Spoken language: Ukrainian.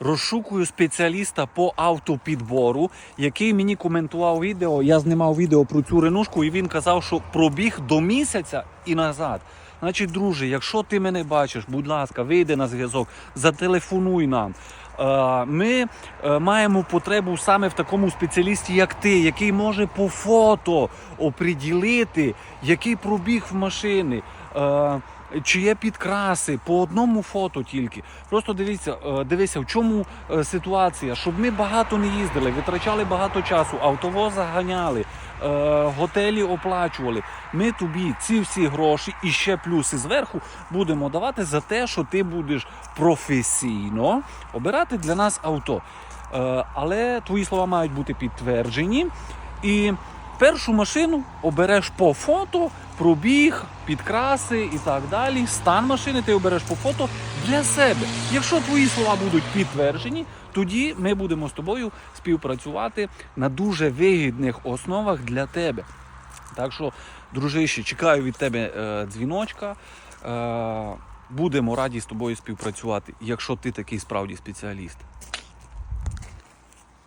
Розшукую спеціаліста по автопідбору, який мені коментував відео. Я знімав відео про цю ренушку, і він казав, що пробіг до місяця і назад. Значить, друже, якщо ти мене бачиш, будь ласка, вийди на зв'язок, зателефонуй нам. Е, Ми е, маємо потребу саме в такому спеціалісті, як ти, який може по фото оприділити, який пробіг в машини. е, Чи є підкраси по одному фото тільки. Просто дивіться, дивися, в чому ситуація, щоб ми багато не їздили, витрачали багато часу, автовоза ганяли, е, готелі оплачували. Ми тобі ці всі гроші і ще плюси зверху будемо давати за те, що ти будеш професійно обирати для нас авто. Е, Але твої слова мають бути підтверджені. І першу машину обереш по фото, пробіг, підкраси і так далі. Стан машини ти обереш по фото для себе. Якщо твої слова будуть підтверджені, тоді ми будемо з тобою співпрацювати на дуже вигідних основах для тебе. Так що, дружище, чекаю від тебе е, дзвіночка. Е, будемо раді з тобою співпрацювати, якщо ти такий справді спеціаліст.